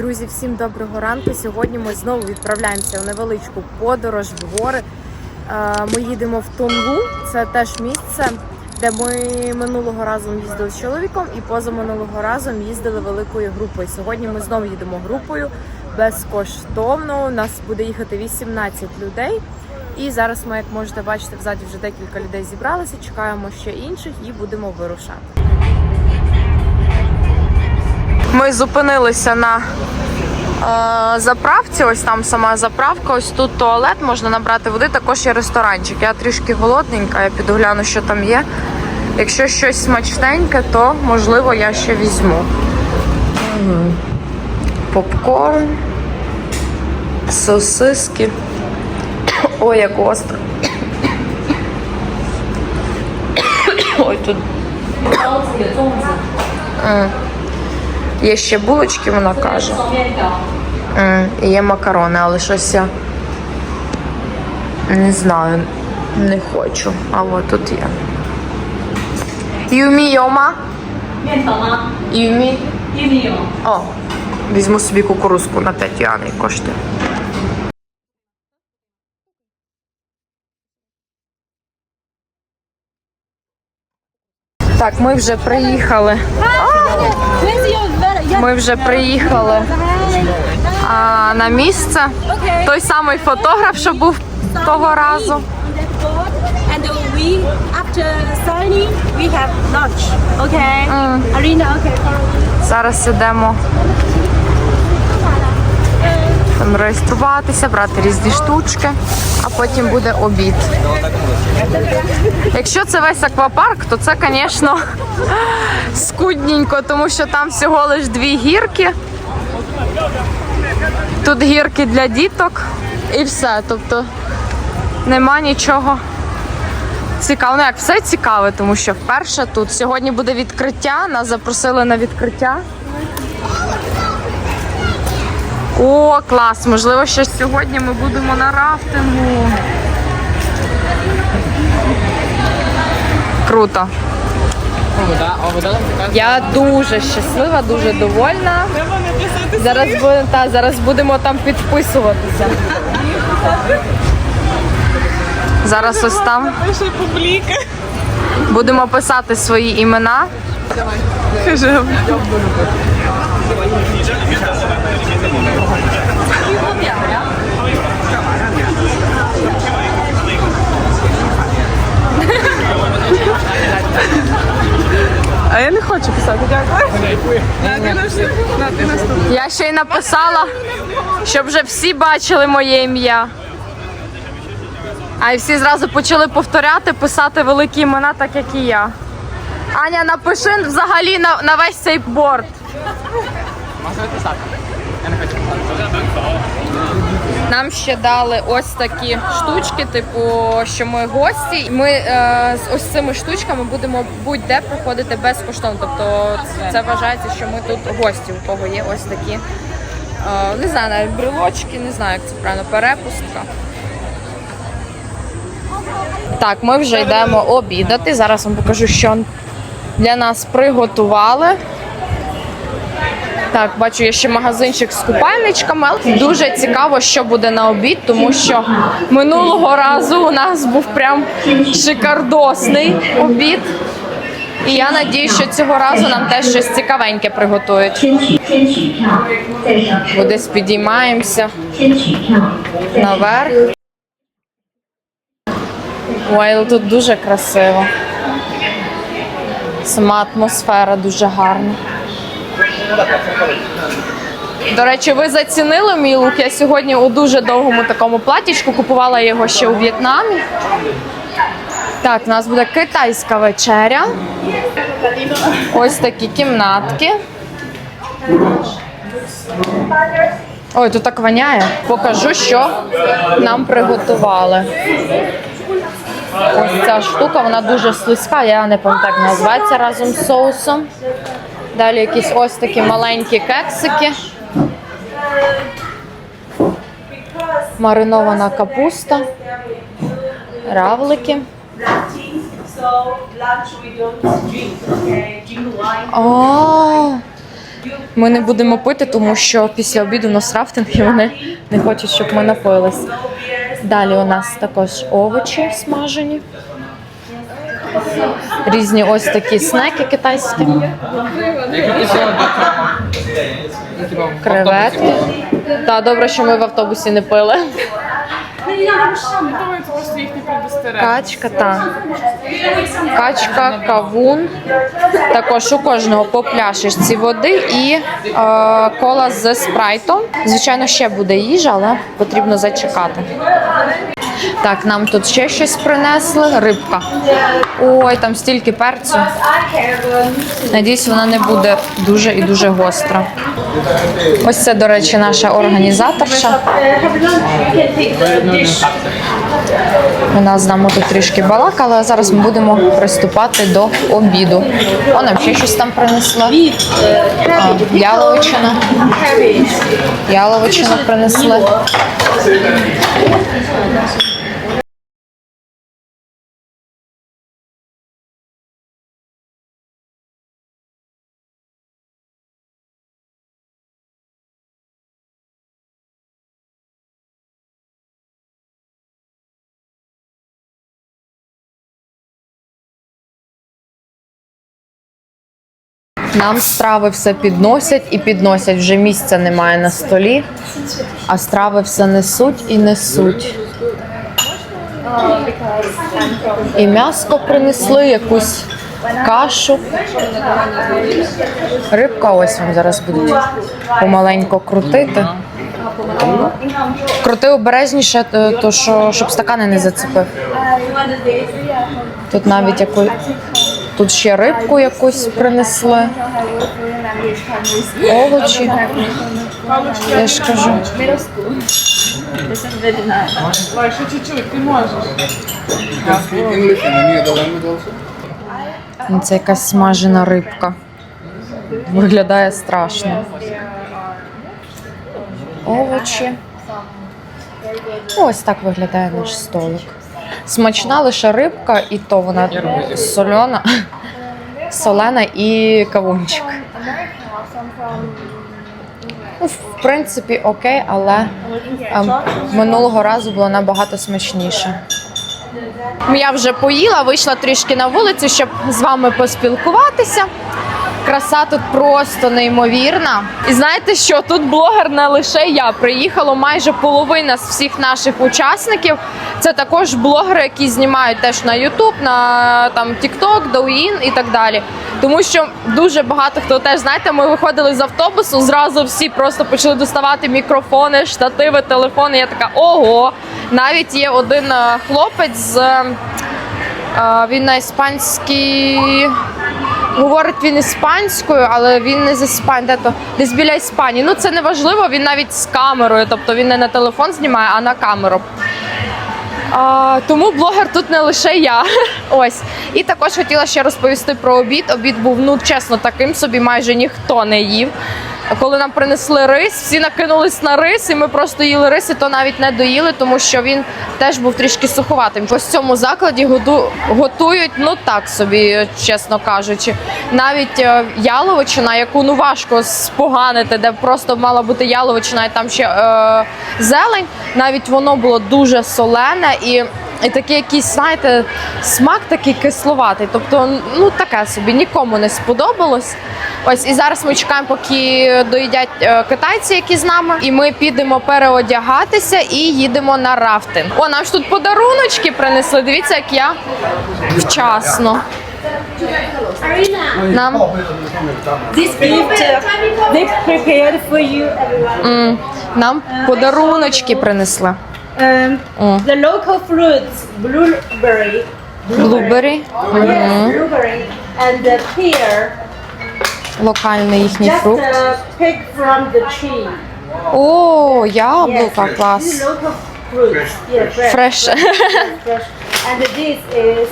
Друзі, всім доброго ранку. Сьогодні ми знову відправляємося у невеличку подорож в гори. Е, Ми їдемо в Тонлу. Це теж місце, де ми минулого разу їздили з чоловіком і позаминулого разу їздили великою групою. Сьогодні ми знову їдемо групою безкоштовно. У нас буде їхати 18 людей. І зараз ми, як можете бачити, взаді вже декілька людей зібралися. Чекаємо ще інших і будемо вирушати. Ми зупинилися на е, заправці. Ось там сама заправка. Ось тут туалет, можна набрати води. Також є ресторанчик. Я трішки голодненька, я піду гляну, що там є. Якщо щось смачненьке, то можливо я ще візьму. Мгм. Попкорн, сосиски. Ой, як остро. Ой, тут. Є ще булочки, вона каже. І є макарони, але щось я не знаю, не хочу. А от тут є. Юмі Йома? Юмі? Юмі О, візьму собі кукурузку на 5 юаней коштує. Так, ми вже приїхали. Ми вже приїхали а, на місце. Той самий фотограф, що був того разу. Зараз we там реєструватися, брати різні штучки, а потім буде обід. Якщо це весь аквапарк, то це, звісно, скудненько, тому що там всього лиш дві гірки. Тут гірки для діток і все. Тобто нема нічого цікавого. Ну як все цікаве, тому що вперше тут сьогодні буде відкриття. Нас запросили на відкриття. О, клас! Можливо, ще сьогодні ми будемо на рафтингу. Круто. Я дуже щаслива, дуже довольна. Зараз будемо, та, зараз будемо там підписуватися. Зараз ось там будемо писати свої імена. А я не хочу писати, дякую. Я ще й написала, щоб вже всі бачили моє ім'я. А і всі зразу почали повторяти, писати великі імена, так як і я. Аня, напиши взагалі на, на весь цей борт. Нам ще дали ось такі штучки, типу, що ми гості. Ми е, з ось цими штучками будемо будь-де проходити безкоштовно. Тобто це вважається, що ми тут гості, у кого є ось такі. Е, не знаю, навіть брелочки, не знаю, як це правильно, перепустка. Так, ми вже йдемо обідати. Зараз вам покажу, що для нас приготували. Так, бачу, є ще магазинчик з купальничками. Дуже цікаво, що буде на обід, тому що минулого разу у нас був прям шикардосний обід. І я надію, що цього разу нам теж щось цікавеньке приготують. Бо десь підіймаємося наверх. Ой, тут дуже красиво. Сама атмосфера дуже гарна. До речі, ви зацінили мій лук? Я сьогодні у дуже довгому такому платічку купувала його ще у В'єтнамі. Так, у нас буде китайська вечеря. Ось такі кімнатки. Ой, тут так воняє. Покажу, що нам приготували. Ось ця штука, вона дуже слизька, я не пам'ятаю, як називається разом з соусом. Далі якісь ось такі маленькі кексики. Маринована капуста. Равлики. О, Ми не будемо пити, тому що після обіду у нас рафтинг і вони не хочуть, щоб ми напились. Далі у нас також овочі смажені. Різні ось такі снеки китайські. Креветки. Та добре, що ми в автобусі не пили. Качка, та. Качка, кавун. Також у кожного по пляшечці води і е, кола з спрайтом. Звичайно, ще буде їжа, але потрібно зачекати. Так, нам тут ще щось принесли. Рибка. Ой, там стільки перцю. Надіюсь, вона не буде дуже і дуже гостра. Ось це, до речі, наша організаторша. Вона з нами тут трішки балакали, а зараз ми будемо приступати до обіду. Вона ще щось там принесла. А, яловичина. Яловичина принесли. Нам страви все підносять і підносять. Вже місця немає на столі, а страви все несуть і несуть. І м'ясо принесли, якусь кашу. Рибка ось вам зараз будуть помаленько крутити. Крути обережніше, то то що, щоб стакани не зацепив. Тут навіть яку... Тут ще рибку якусь принесли. Овочі. Я ж кажу. Ну, Це якась смажена рибка. Виглядає страшно. Овочі. Ось так виглядає наш столик. Смачна лише рибка, і то вона сольона, солена і кавунчик. Ну, в принципі, окей, але ем, минулого разу було набагато смачніше. Я вже поїла, вийшла трішки на вулицю, щоб з вами поспілкуватися. Краса тут просто неймовірна. І знаєте що? Тут блогер не лише я. Приїхало майже половина з всіх наших учасників. Це також блогери, які знімають теж на YouTube, на там TikTok, Douyin і так далі. Тому що дуже багато хто теж знаєте, ми виходили з автобусу, зразу всі просто почали доставати мікрофони, штативи, телефони. Я така ого. Навіть є один е, хлопець з е, він на іспанській. Говорить він іспанською, але він не з Іспанії, де то десь біля Іспанії. Ну це не важливо, він навіть з камерою, тобто він не на телефон знімає, а на камеру. А, тому блогер тут не лише я. Ось. І також хотіла ще розповісти про обід. Обід був, ну чесно, таким собі майже ніхто не їв. Коли нам принесли рис, всі накинулись на рис, і ми просто їли рис, і то навіть не доїли, тому що він теж був трішки суховатим. Ось в цьому закладі готують, ну так собі, чесно кажучи. Навіть е, яловичина, яку ну важко споганити, де просто мала бути яловичина, і там ще е, зелень. Навіть воно було дуже солене і. І такий якийсь, знаєте, смак такий кисловатий. Тобто, ну таке собі нікому не сподобалось. Ось і зараз ми чекаємо, поки доїдять е, китайці, які з нами, і ми підемо переодягатися і їдемо на рафтинг. О, нам ж тут подаруночки принесли. Дивіться, як я вчасно. Нам This gift they prepared for you, everyone. нам подаруночки принесли. Um, Mm. The local fruits, blueberry, Блубері, yes, blueberry, and the pear, локальний їхній just фрукт. uh, picked from the tree. О, Yes, яблука, This клас. is local fruits, yeah, fresh. Фреш. Yes, fresh. And this is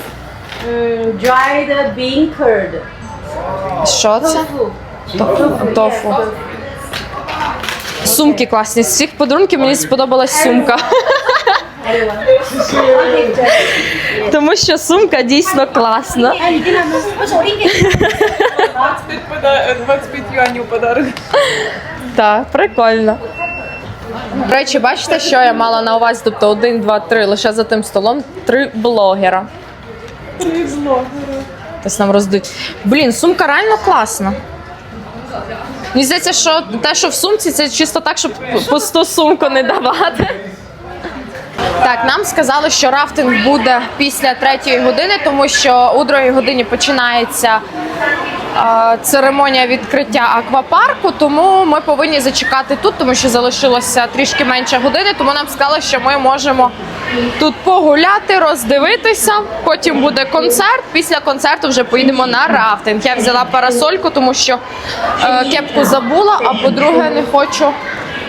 um, dried bean curd. Що це? Tofu. Тофу. Yes, Сумки класні. З всіх подарунків мені сподобалась сумка. Тому що сумка дійсно класна. And you can have 25, пода... 25 юанів подарок. Так, прикольно. До речі, бачите, що я мала на увазі? Тобто один, два, три, лише за тим столом три блогера. Три блогера. Тобто нам роздуть. Блін, сумка реально класна. Мені здається, що те, що в сумці, це чисто так, щоб пусту сумку не давати. Так, нам сказали, що рафтинг буде після третьої години, тому що у другій годині починається церемонія відкриття аквапарку. Тому ми повинні зачекати тут, тому що залишилося трішки менше години. Тому нам сказали, що ми можемо тут погуляти, роздивитися. Потім буде концерт. Після концерту вже поїдемо на рафтинг. Я взяла парасольку, тому що е, кепку забула. А по-друге, не хочу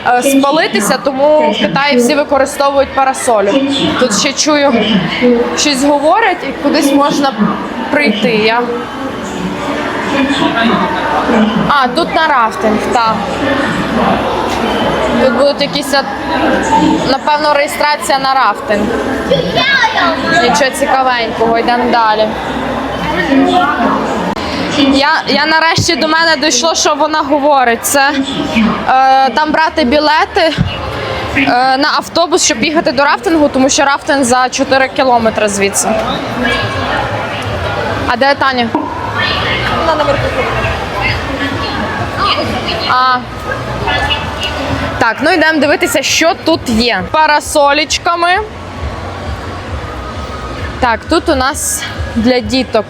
е, спалитися, тому в Китаї всі використовують парасолю. Тут ще чую, щось говорять і кудись можна прийти. Я... А, тут на рафтинг, так. Тут будуть якісь, напевно, реєстрація на рафтинг. Нічого цікавенького, йдемо далі. Я, я нарешті до мене дійшло, що вона говорить. Це е, там брати білети е, на автобус, щоб їхати до рафтингу, тому що рафтинг за 4 кілометри звідси. А де Таня? А. Так, ну йдемо дивитися, що тут є. Парасолічками. Так, тут у нас для діток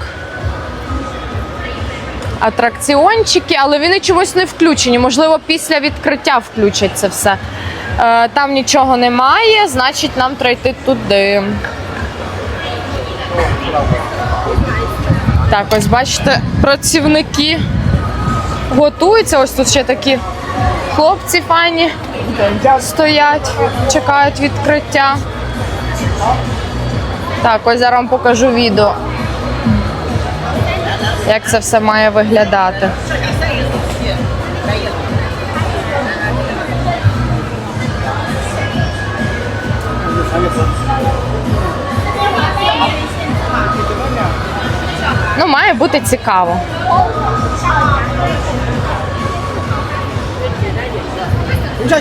атракціончики, але вони чомусь не включені. Можливо, після відкриття включать це все. Е, там нічого немає, значить нам треба йти туди. Так, ось бачите, працівники готуються. Ось тут ще такі хлопці файні стоять, чекають відкриття. Так, ось зараз вам покажу відео як це все має виглядати. Ну, має бути цікаво.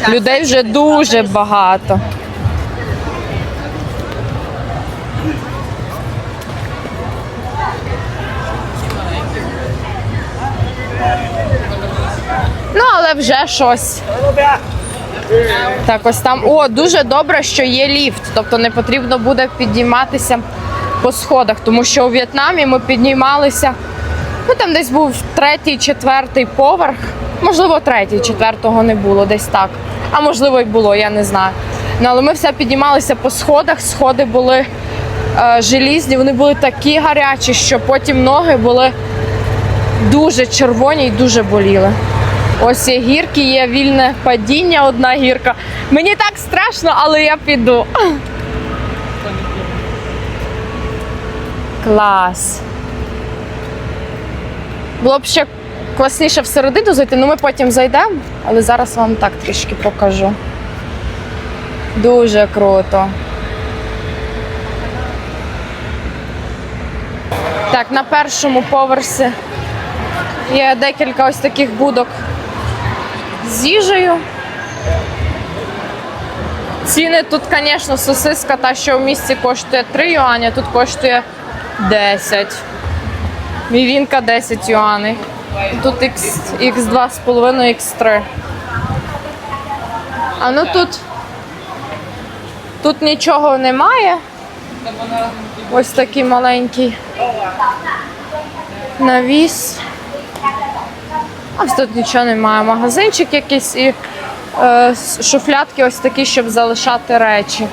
Людей вже дуже багато. Ну, але вже щось. Так, ось там. О, дуже добре, що є ліфт. Тобто не потрібно буде підніматися по сходах, тому що у В'єтнамі ми піднімалися. Ну там десь був третій, четвертий поверх. Можливо, третій, четвертого не було, десь так. А можливо, й було, я не знаю. Ну, але ми все піднімалися по сходах. Сходи були е, желізні, вони були такі гарячі, що потім ноги були дуже червоні і дуже боліли. Ось є гірки, є вільне падіння, одна гірка. Мені так страшно, але я піду. Клас. Було б ще класніше всередину зайти, ну ми потім зайдемо, але зараз вам так трішки покажу. Дуже круто. Так, на першому поверсі є декілька ось таких будок з їжею. Ціни тут, звісно, сосиска, та, що в місті коштує 3 юані, тут коштує 10. Мівінка 10 юаней. Тут X, X2,5, X3. А ну тут. Тут нічого немає. Ось такий маленький навіс. Ось тут нічого немає. Магазинчик якийсь і е, шуфлядки ось такі, щоб залишати речі.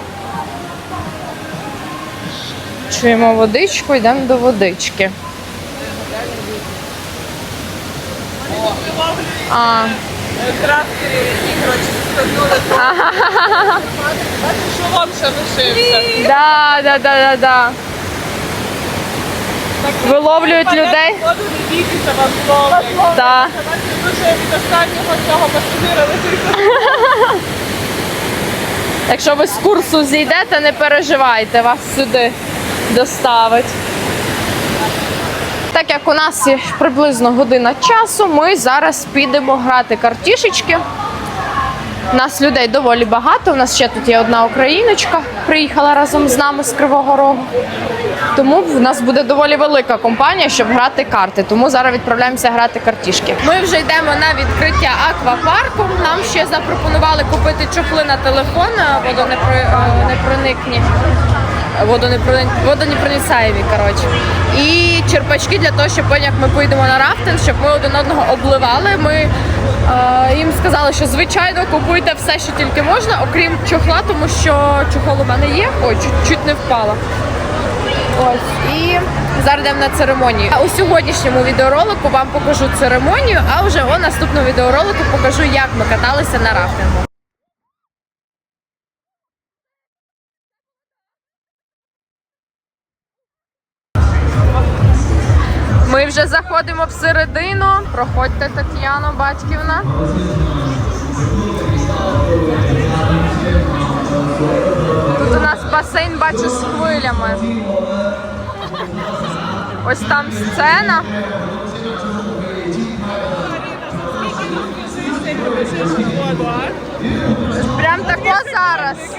Чуємо водичку, йдемо до водички. А. Бачиш, шолом ще лишився. да, да, да, да, да. Виловлюють людей. Бачите, дуже від останнього цього пасажира лишився. Якщо ви з курсу зійдете, не переживайте, вас сюди доставить. Так як у нас є приблизно година часу, ми зараз підемо грати картішечки. У Нас людей доволі багато. У нас ще тут є одна україночка, приїхала разом з нами з Кривого Рогу. Тому в нас буде доволі велика компанія, щоб грати карти. Тому зараз відправляємося грати картішки. Ми вже йдемо на відкриття аквапарку. Нам ще запропонували купити чохли на телефон е, водонепроникні. Водонепрони... водонепроницаєві, коротше. І черпачки для того, щоб як ми поїдемо на рафтинг, щоб ми один одного обливали. Ми е, їм сказали, що звичайно купуйте все, що тільки можна, окрім чохла, тому що чохол у мене є. Ой, чуть, чуть не впала. Ось і зараз йдемо на церемонію. А у сьогоднішньому відеоролику вам покажу церемонію, а вже у наступному відеоролику покажу, як ми каталися на рафтингу. Вже заходимо всередину. Проходьте, Тетяно Батьківна. Тут у нас басейн, бачу, з хвилями. Ось там сцена. Прям тако зараз.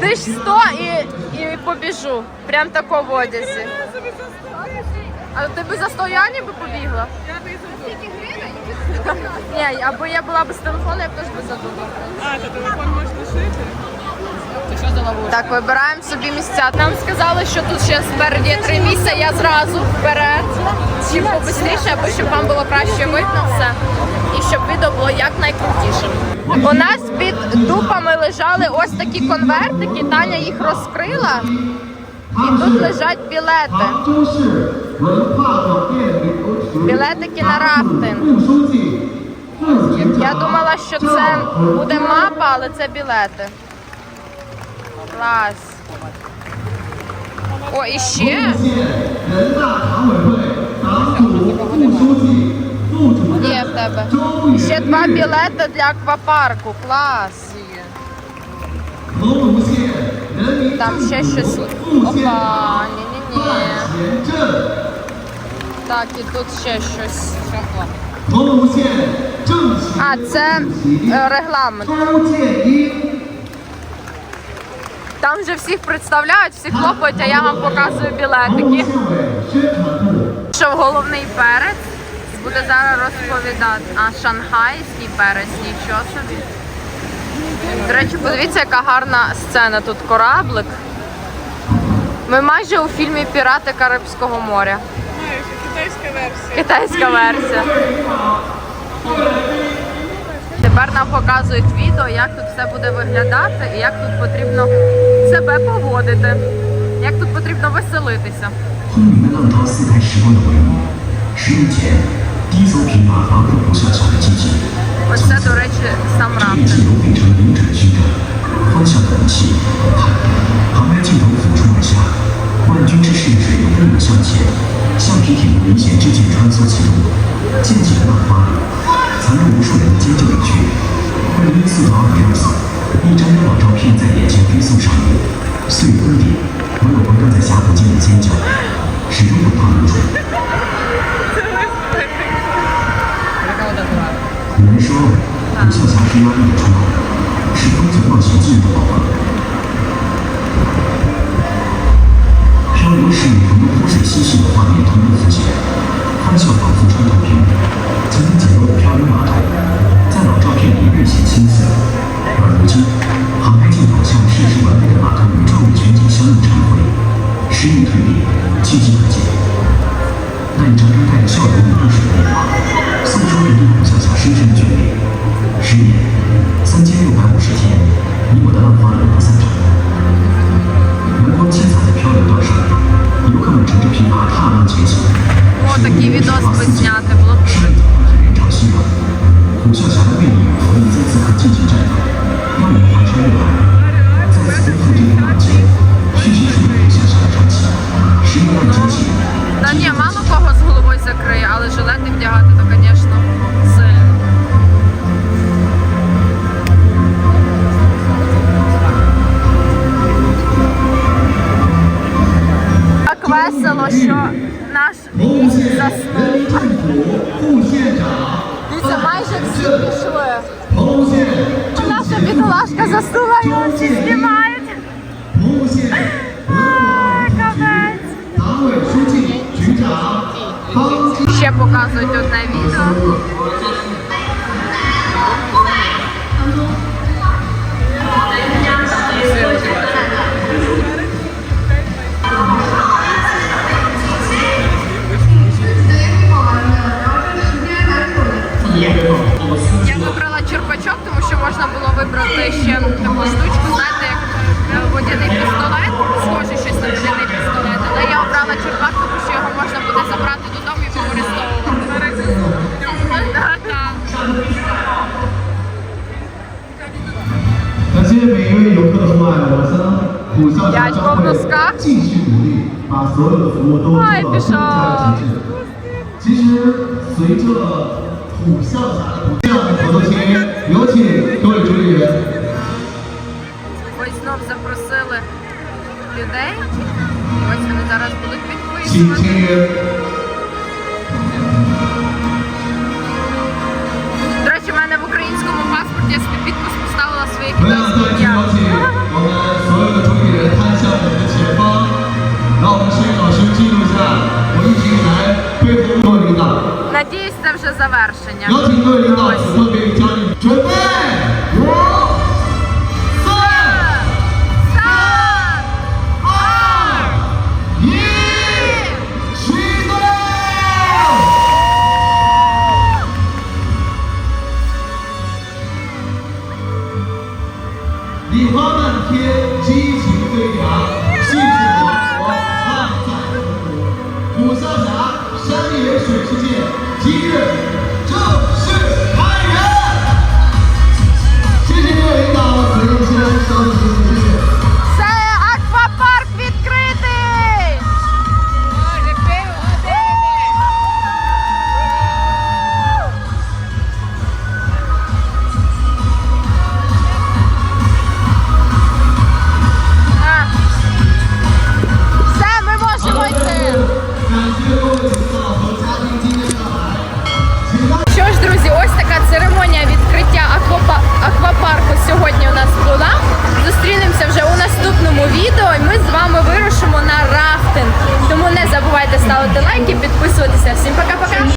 Ти ж сто і, і побіжу. Прям тако в одязі. А ти би за 100 яні би побігла? Ні, аби я була без телефону, я б теж би задумала. А, то телефон можеш лишити? Так, вибираємо собі місця. Нам сказали, що тут ще спереді є три місця. Я зразу вперед. Чим побистріше, аби щоб вам було краще видно все. І щоб відео було якнайкрутішим. У нас під дупами лежали ось такі конвертики. Таня їх розкрила. Тут лежать білети. Білетики на рафтинг. Я думала, що це буде мапа, але це білети. Клас. О, і ще. Є в тебе. Ще два білети для аквапарку. Клас. Там ще щось. Опа, ні-ні-ні. Так, і тут ще щось. А, це е, регламент. Там вже всіх представляють, всі хлопають, а я вам показую білетики. Що головний перець буде зараз розповідати. А шанхайський перець, нічого собі. До речі, подивіться, яка гарна сцена. Тут кораблик. Ми майже у фільмі Пірати Карибського моря. Китайська версія. Китайська версія. Тепер нам показують відео, як тут все буде виглядати і як тут потрібно себе поводити, як тут потрібно веселитися. 从此这片变成了林宅的居方向的武器航拍镜头俯冲而下冠军之势水流向前橡皮艇明显之间穿梭其中静静的浪花藏着无数人的尖叫以及二零一四到二零二四一张老照片在眼前飞速上演碎玻璃唯友不断在峡谷间的尖叫始终滚烫如水有，人说，虎啸峡是压力的出口，是风存冒险记忆的宝盒。漂流时如湖水嬉戏的画面同步浮现，欢笑仿佛穿透屏幕。曾经简陋的漂流码头，在老照片里略显青涩，而如今，航拍镜头像设施完备的码头与周围全景相映成辉，时运蜕变，迹迹可见。那一张张带着笑容的露水 мусило, що наш гість заснув. Дивіться, майже всі пішли. Наша бідолашка заснула і очі знімають. Ще показують одне відео. вибрати ще таку штучку, знаєте, як е, водяний пістолет, схоже щось на водяний пістолет, але я обрала черпак, тому що його можна буде забрати додому і використовувати. Так, так. Дядько в носках. Ай, пішов. запросили людей. І ось вони зараз будуть підписувати. До речі, в мене в українському паспорті я підпис поставила своє китайське. Надіюсь, це вже завершення. Ось.